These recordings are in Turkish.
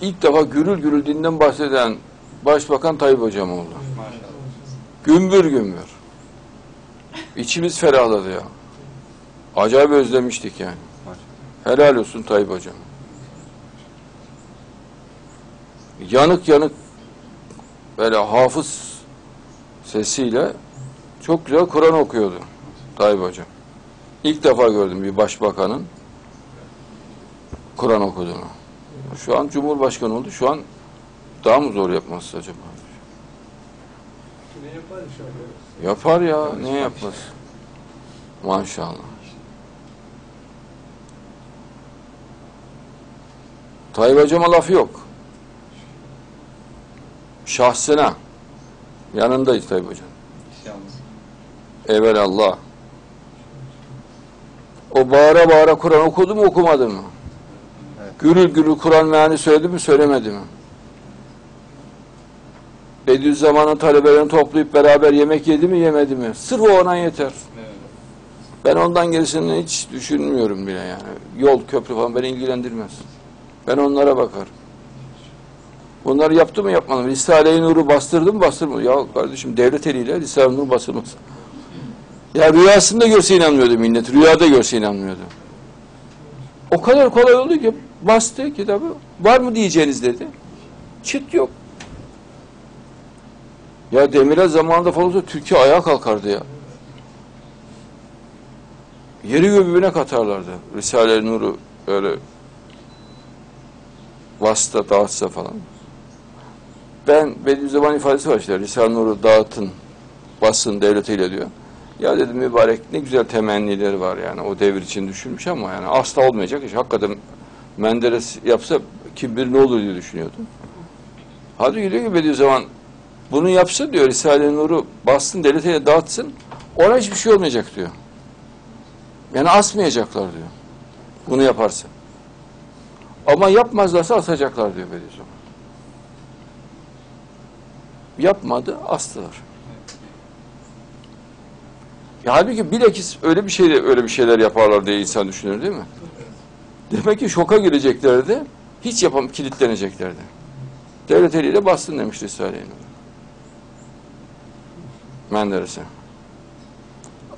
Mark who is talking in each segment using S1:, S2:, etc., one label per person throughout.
S1: ilk defa gürül gürül dinden bahseden Başbakan Tayyip Hocam oldu. Gümbür gümbür. İçimiz ferahladı ya. Acayip özlemiştik yani. Helal olsun Tayyip Hocam. Yanık yanık böyle hafız sesiyle çok güzel Kur'an okuyordu Tayyip Hocam. İlk defa gördüm bir başbakanın Kur'an okuduğunu. Şu an Cumhurbaşkanı oldu. Şu an daha mı zor yapması acaba?
S2: Ne yapar inşallah.
S1: Yapar ya. Ne yapmaz? Maşallah. Tayyip Hocam'a lafı yok. Şahsına. Yanındayız Tayyip Hocam. Evelallah. O bağıra bağıra Kur'an okudu mu okumadı mı? Gürül gürül Kur'an meali söyledi mi söylemedi mi? Bediüzzaman'ın talebelerini toplayıp beraber yemek yedi mi yemedi mi? Sırf o ona yeter. Ben ondan gerisini hiç düşünmüyorum bile yani. Yol, köprü falan beni ilgilendirmez. Ben onlara bakarım. Bunları yaptı mı yapmadı mı? Risale-i Nur'u bastırdı mı bastırmadı mı? Ya kardeşim devlet eliyle Risale-i Nur basılmaz. Ya rüyasında görse inanmıyordu millet. Rüyada görse inanmıyordu. O kadar kolay oldu ki bastı kitabı. Var mı diyeceğiniz dedi. Çıt yok. Ya Demirel zamanında falan Türkiye ayağa kalkardı ya. Yeri göbeğine katarlardı. Risale-i Nur'u böyle vasıta dağıtsa falan. Ben Bediüzzaman ifadesi var işte. Risale-i Nur'u dağıtın, basın devletiyle diyor. Ya dedim mübarek ne güzel temennileri var yani o devir için düşünmüş ama yani asla olmayacak iş. Hakikaten Menderes yapsa kim bilir ne olur diye düşünüyordum. Hadi diyor ki Bediüzzaman bunu yapsa diyor Risale-i Nur'u bassın devletiyle dağıtsın ona hiçbir şey olmayacak diyor. Yani asmayacaklar diyor. Bunu yaparsa. Ama yapmazlarsa asacaklar diyor Bediüzzaman. Yapmadı, astılar. Ya halbuki bilakis öyle bir şey öyle bir şeyler yaparlar diye insan düşünür değil mi? Demek ki şoka gireceklerdi. Hiç yapam kilitleneceklerdi. Devlet eliyle bastın demiş Risale-i. Menderes'e.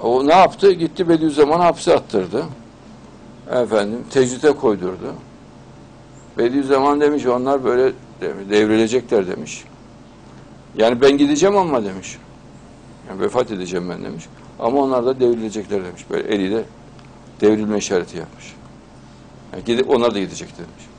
S1: O ne yaptı? Gitti Bediüzzaman'ı hapse attırdı. Efendim tecrite koydurdu. Bediüzzaman demiş onlar böyle devrilecekler demiş. Yani ben gideceğim ama demiş. Yani vefat edeceğim ben demiş. Ama onlar da devrilecekler demiş. Böyle eliyle devrilme işareti yapmış. Yani gidip onlar da gidecekler demiş.